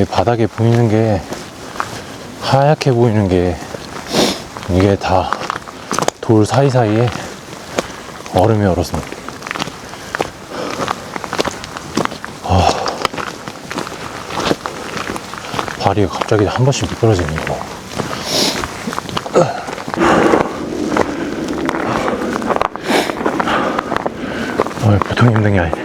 이 바닥에 보이는 게 하얗게 보이는 게 이게 다 돌 사이사이에 얼음이 얼었습니다. 아, 발이 갑자기 한 번씩 미끄러지네, 이거. 어, 보통 힘든 게 아니네.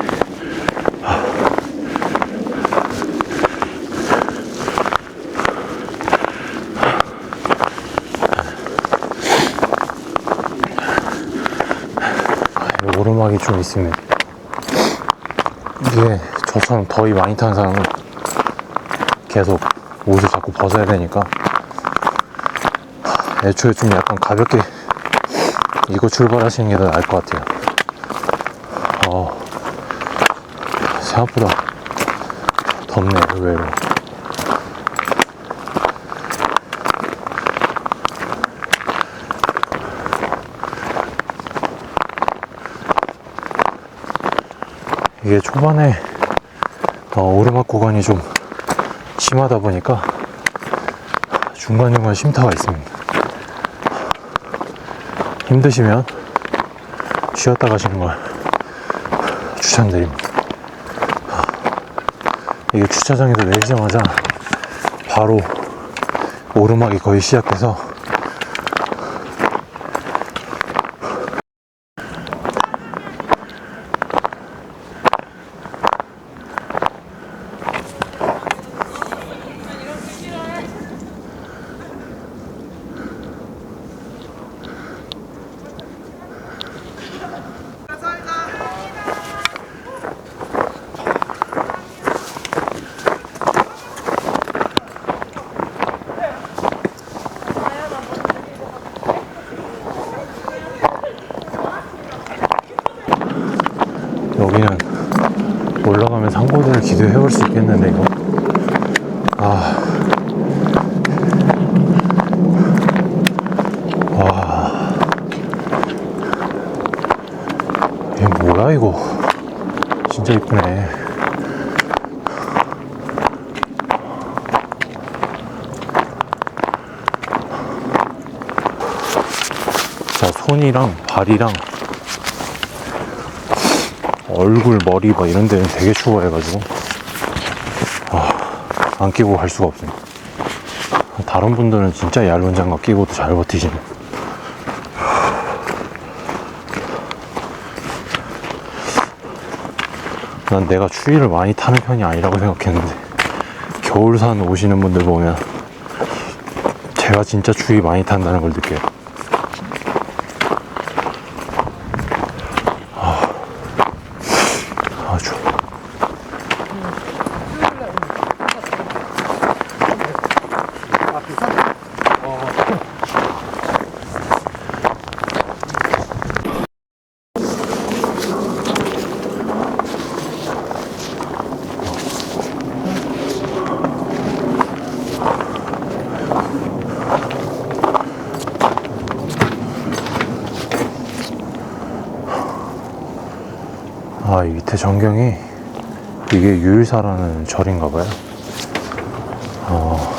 아, 오르막이 좀 있으면 이게 저처럼 더위 많이 타는 사람은 계속 옷을 자꾸 벗어야 되니까 애초에 좀 약간 가볍게 이거 출발하시는 게 더 나을 것 같아요. 어, 생각보다 덥네, 의외로. 초반에 어, 오르막 구간이 좀 심하다 보니까 중간중간 쉼터가 있습니다. 힘드시면 쉬었다 가시는 걸 추천드립니다. 이게 주차장에서 내리자마자 바로 오르막이 거의 시작돼서 여기는 올라가면 상보들을 기도해 볼 수 있겠는데 이거 아. 와. 이게 뭐야 이거 진짜 이쁘네 자 손이랑 발이랑 얼굴, 머리 막 이런 데는 되게 추워해가지고 아, 안 끼고 갈 수가 없어요. 다른 분들은 진짜 얇은 장갑 끼고도 잘 버티시네. 난 내가 추위를 많이 타는 편이 아니라고 생각했는데 겨울산 오시는 분들 보면 제가 진짜 추위 많이 탄다는 걸 느껴요. 밑에 전경이 이게 유일사라는 절인가 봐요. 어,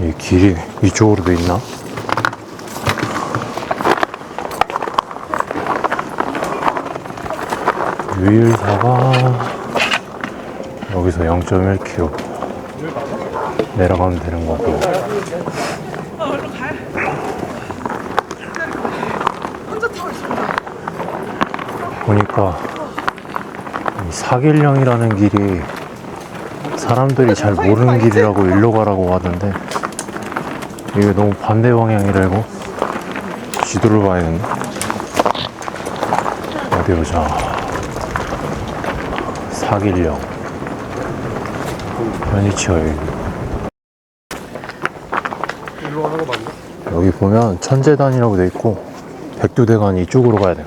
이 길이 이쪽으로 돼 있나? 유일사가 여기서 0.1km 내려가면 되는 거고. 보니까 이 사길령이라는 길이 사람들이 잘 모르는 길이라고 일로 가라고 하던데 이게 너무 반대 방향이라고 지도를 봐야겠네 어디 보자. 사길령. 현이치가 여기. 여기 보면 천재단이라고 돼 있고 백두대간 이쪽으로 가야 돼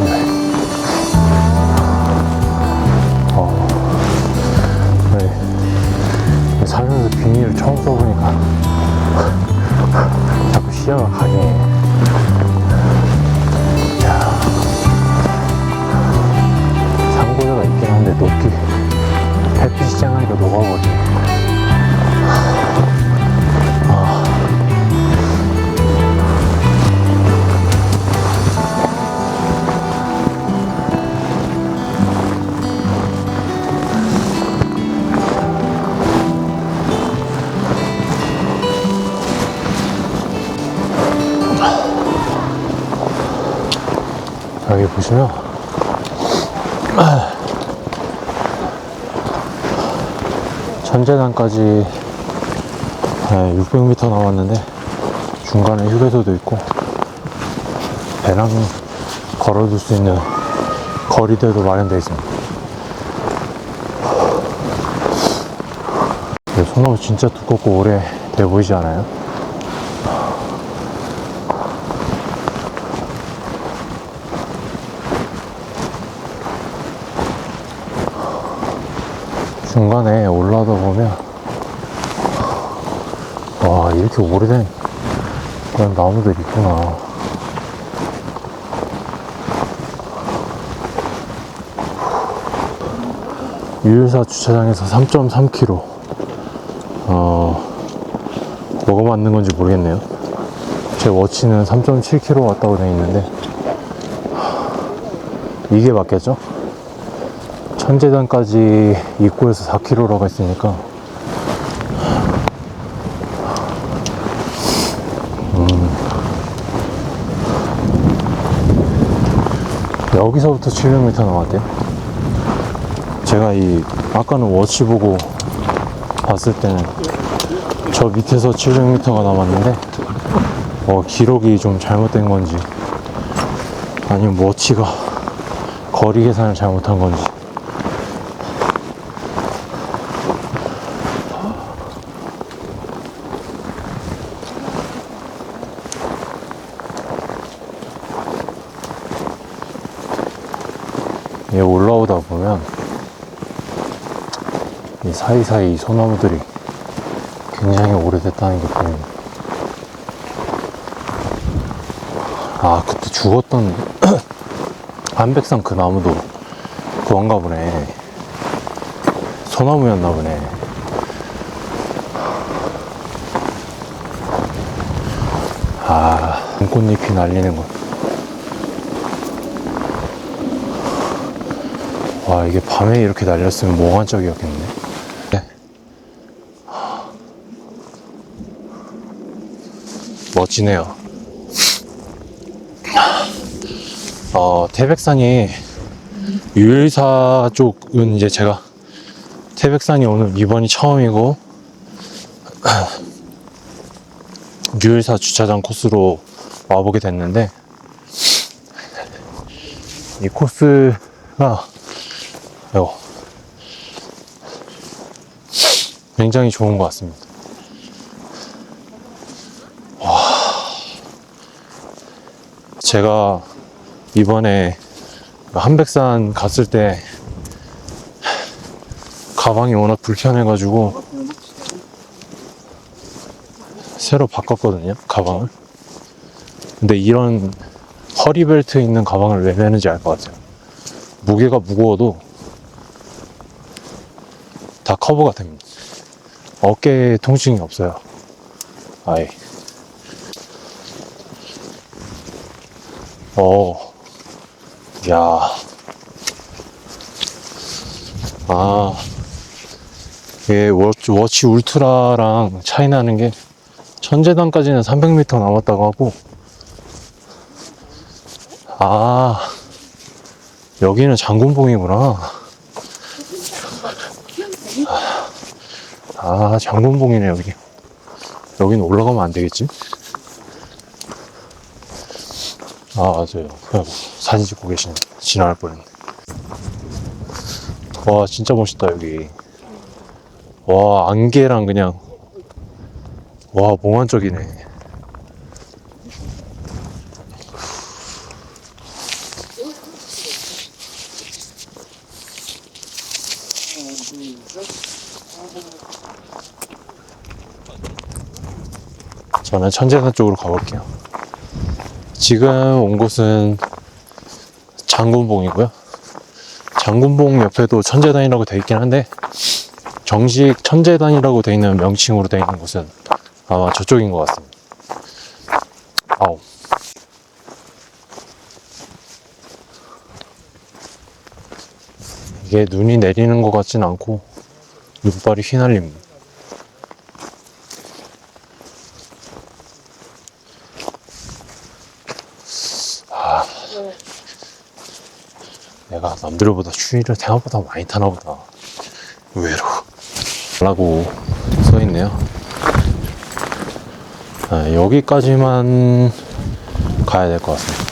올 천재단까지 600m 남았는데 중간에 휴게소도 있고 배낭 걸어둘 수 있는 거리대도 마련되어 있습니다. 네, 소나무 진짜 두껍고 오래 돼 보이지 않아요? 중간에 올라다 보면 와 이렇게 오래된 그런 나무들이 있구나. 유일사 주차장에서 3.3km 어 뭐가 맞는 건지 모르겠네요. 제 워치는 3.7km 왔다고 되어 있는데 이게 맞겠죠? 천재단까지 입구에서 4km라고 했으니까. 음. 여기서부터 700m 남았대요. 제가 이 아까는 워치 보고 봤을 때는 저 밑에서 700m가 남았는데 어, 기록이 좀 잘못된 건지 아니면 워치가 거리 계산을 잘못한 건지 얘 올라오다 보면 이 사이사이 소나무들이 굉장히 오래됐다는 게 보입니다. 아, 그때 죽었던 한백산 그 나무도 그건가 보네. 소나무였나 보네. 아, 꽃잎이 날리는 거. 와 이게 밤에 이렇게 날렸으면 몽환적이었겠네 네. 멋지네요 어, 태백산이 유일사 쪽은 이제 제가 태백산이 오늘 이번이 처음이고 유일사 주차장 코스로 와보게 됐는데 이 코스가 굉장히 좋은 것 같습니다. 와, 제가 이번에 한백산 갔을 때 가방이 워낙 불편해가지고 새로 바꿨거든요, 가방을. 근데 이런 허리벨트 있는 가방을 왜 매는지 알 것 같아요. 무게가 무거워도 다 커버가 됩니다. 어깨에 통증이 없어요. 아예. 어, 야. 아, 이게 워치, 워치 울트라랑 차이 나는 게 천재단까지는 300m 남았다고 하고, 아, 여기는 장군봉이구나. 아, 장군봉이네, 여기. 여기는 올라가면 안 되겠지? 아, 맞아요. 아이고, 사진 찍고 계시네. 지나갈 뻔했네. 와, 진짜 멋있다, 여기. 와, 안개랑 그냥. 와, 몽환적이네. 저는 천재산 쪽으로 가볼게요. 지금 온 곳은 장군봉이고요. 장군봉 옆에도 천재단이라고 돼 있긴 한데 정식 천재단이라고 돼 있는 명칭으로 돼 있는 곳은 아마 저쪽인 것 같습니다. 아우. 이게 눈이 내리는 것 같진 않고 눈발이 휘날립니다. 내가 남들보다 추위를 생각보다 많이 타나 보다. 의외로. 라고 써있네요. 아, 여기까지만 가야 될 것 같습니다.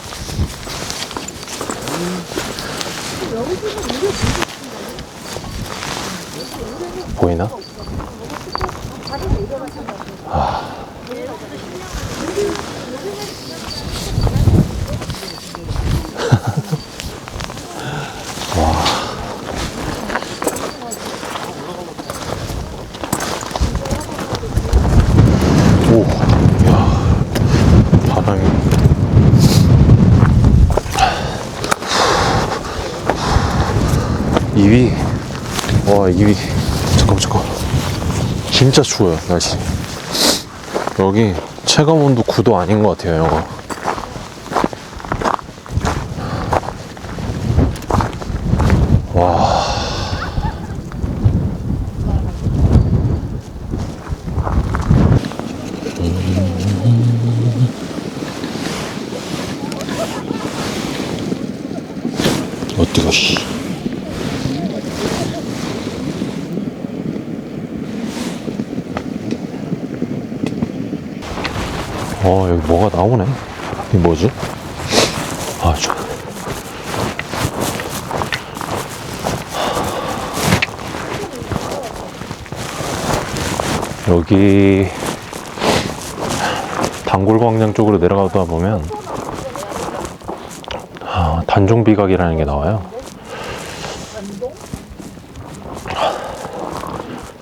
보이나? 오, 야, 바람이. 이위, 와, 이위. 잠깐만, 잠깐. 진짜 추워요, 날씨. 여기 체감 온도 9도 아닌 것 같아요, 영어. 와. 어디가, 씨. 어, 여기 뭐가 나오네? 이게 뭐지? 아, 저. 여기 단골광장 쪽으로 내려가다 보면 아, 단종비각이라는 게 나와요.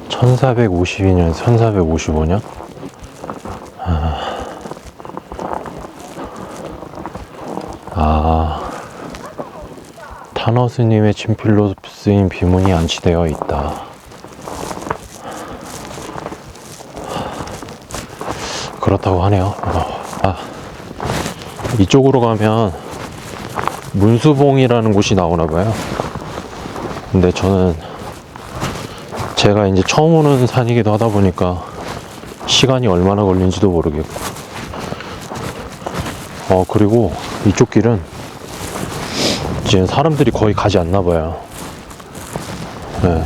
1452년, 1455년? 탄어 스님의 친필로 쓰인 비문이 안치되어 있다. 그렇다고 하네요. 어, 아, 이쪽으로 가면 문수봉이라는 곳이 나오나 봐요. 근데 저는 제가 이제 처음 오는 산이기도 하다 보니까 시간이 얼마나 걸린지도 모르겠고. 어, 그리고 이쪽 길은 지금 사람들이 거의 가지 않나 봐요. 네,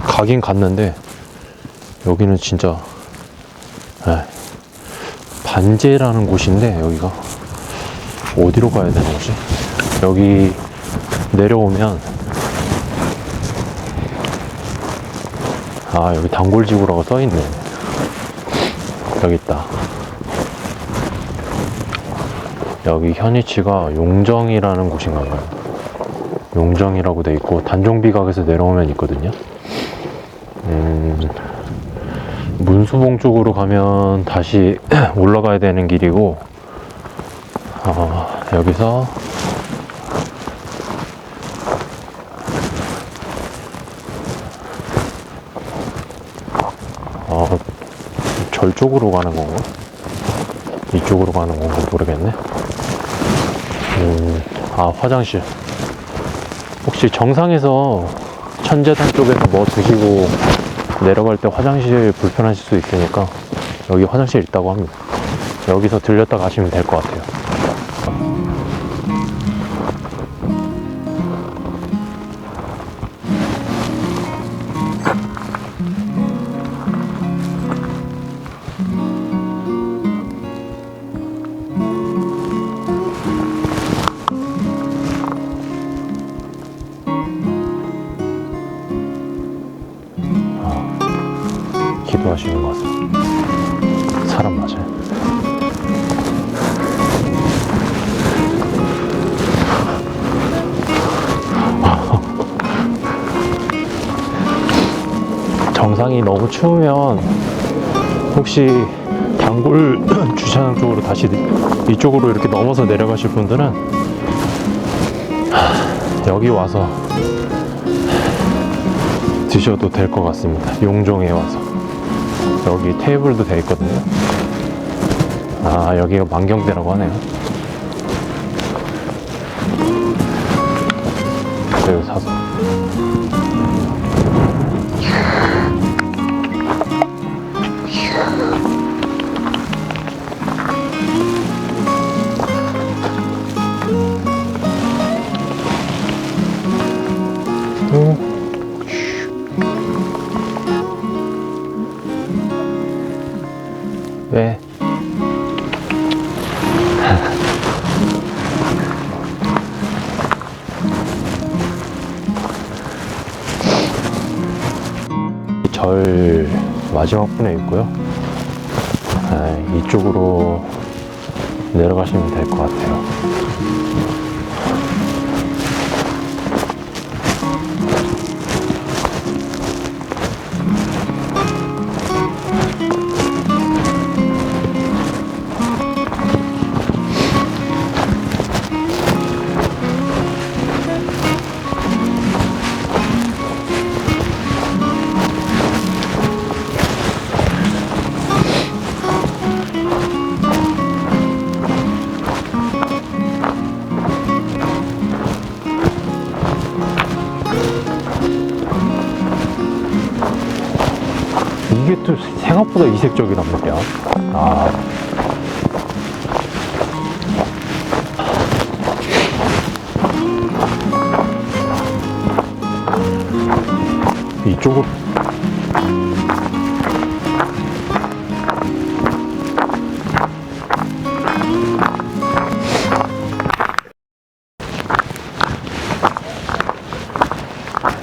가긴 갔는데 여기는 진짜 네, 반제라는 곳인데 여기가 어디로 가야 되는 거지? 여기 내려오면 아 여기 단골지구라고 써있네 여기 있다 여기 현위치가 용정이라는 곳인가 봐요 용정이라고 돼 있고 단종비각에서 내려오면 있거든요 음, 문수봉 쪽으로 가면 다시 올라가야 되는 길이고 어, 여기서 어, 절 쪽으로 가는 건가? 이쪽으로 가는 건가 모르겠네. 음, 아, 화장실. 혹시 정상에서 천재산 쪽에서 뭐 드시고 내려갈 때 화장실 불편하실 수 있으니까 여기 화장실 있다고 합니다. 여기서 들렸다 가시면 될 것 같아요. 수 있는 것 같습니다. 사람 맞아요. 정상이 너무 추우면 혹시 단골 주차장 쪽으로 다시 이쪽으로 이렇게 넘어서 내려가실 분들은 하, 여기 와서 드셔도 될 것 같습니다. 용종에 와서 여기 테이블도 돼 있거든요. 아 여기가 만경대라고 하네요. 이쪽으로 내려가시면 될 것 같아요. 생각보다 이색적이란 말이야. 아. 이쪽으로.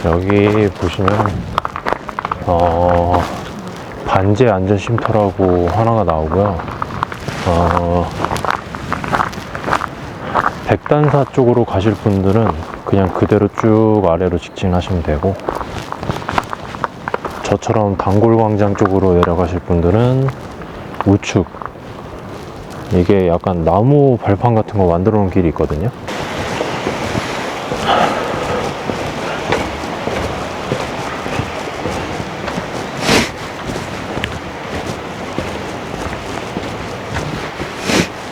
여기 보시면 어, 반제 안전 쉼터라고 하나가 나오고요. 어, 백단사 쪽으로 가실 분들은 그냥 그대로 쭉 아래로 직진하시면 되고, 저처럼 단골광장 쪽으로 내려가실 분들은 우측, 이게 약간 나무 발판 같은 거 만들어 놓은 길이 있거든요.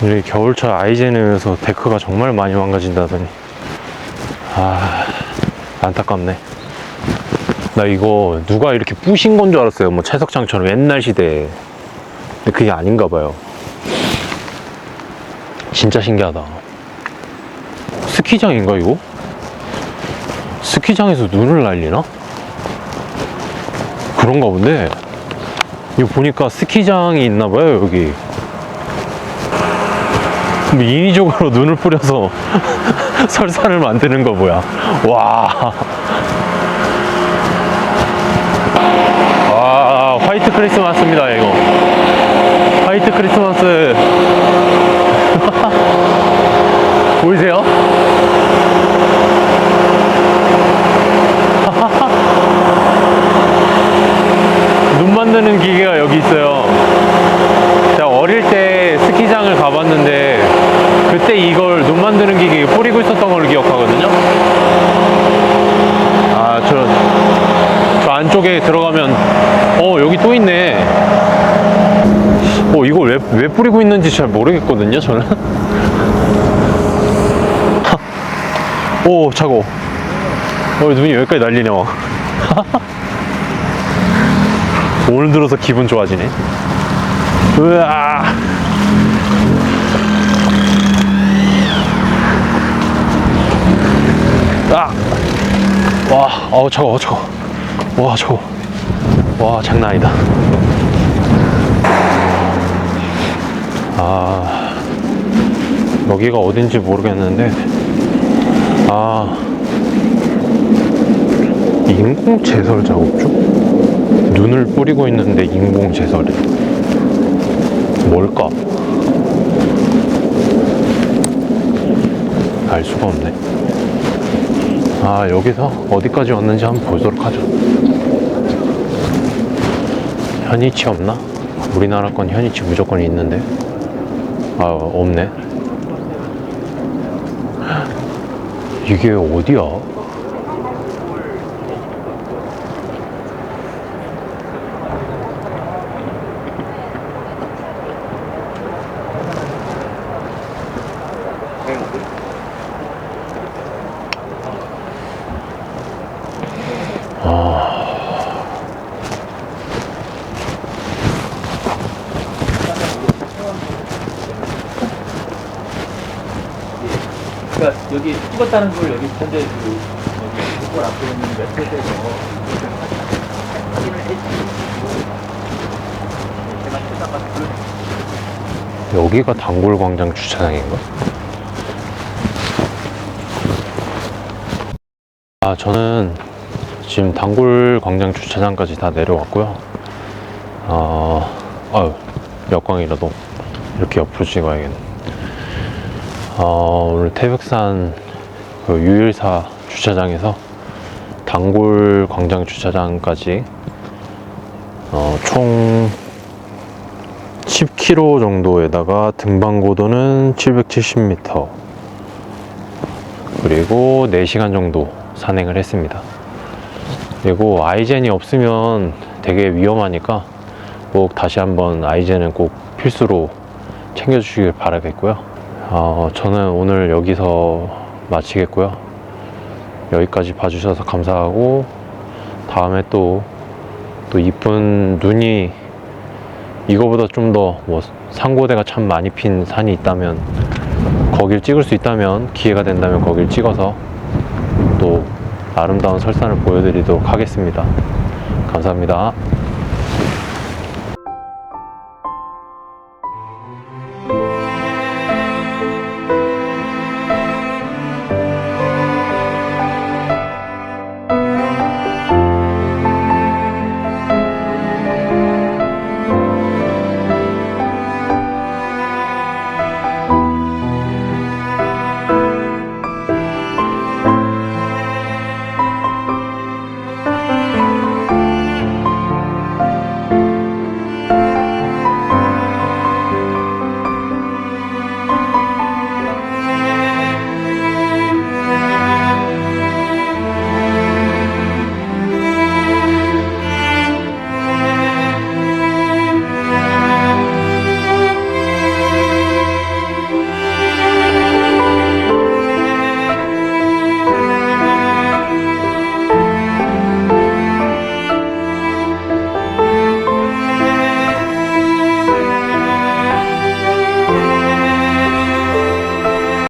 우리 겨울철 아이젠에서 데크가 정말 많이 망가진다더니. 아 안타깝네. 나 이거 누가 이렇게 부신 건 줄 알았어요. 뭐 채석창처럼 옛날 시대에. 근데 그게 아닌가 봐요. 진짜 신기하다. 스키장인가 이거? 스키장에서 눈을 날리나? 그런가 본데? 이거 보니까 스키장이 있나 봐요 여기 뭐 인위적으로 눈을 뿌려서 설산을 만드는 거 뭐야? 와. 와 화이트 크리스마스입니다 이거. 화이트 크리스마스 보이세요? 눈 만드는 기계가 여기 있어요 제가 어릴 때 스키장을 가봤는데 그때 이걸 눈 만드는 기계 뿌리고 있었던 걸 기억하거든요. 아, 저, 저 안쪽에 들어가면, 어, 여기 또 있네. 어, 이걸 왜, 왜 뿌리고 있는지 잘 모르겠거든요, 저는. 오, 차고. 어, 눈이 여기까지 날리네, 와. 오늘 들어서 기분 좋아지네. 으아. 아! 와, 어우, 저거, 저거. 와, 저거. 와, 장난 아니다. 여기가 어딘지 모르겠는데, 아, 인공 제설 작업 중? 눈을 뿌리고 있는데 인공 제설이 뭘까? 알 수가 없네. 아 여기서 어디까지 왔는지 한번 보도록 하죠. 현이치 없나? 우리나라 건 현이치 무조건 있는데. 아 없네. 이게 어디야? 찍었다는 걸 여기 현재 그 그걸 앞에 있는 불러 여기가 단골 광장 주차장인가? 아, 저는 지금 단골 광장 주차장까지 다 내려왔고요. 어, 아유, 역광이라도 이렇게 옆으로 찍어야겠네. 어, 오늘 태백산 그 유일사 주차장에서 단골 광장 주차장까지 어, 총 10km 정도에다가 등반 고도는 770m 그리고 4시간 정도 산행을 했습니다. 그리고 아이젠이 없으면 되게 위험하니까 꼭 다시 한번 아이젠은 꼭 필수로 챙겨주시길 바라겠고요. 어, 저는 오늘 여기서 마치겠고요. 여기까지 봐주셔서 감사하고 다음에 또, 또 이쁜 눈이 이거보다 좀 더 뭐 상고대가 참 많이 핀 산이 있다면 거길 찍을 수 있다면 기회가 된다면 거길 찍어서 또 아름다운 설산을 보여드리도록 하겠습니다. 감사합니다.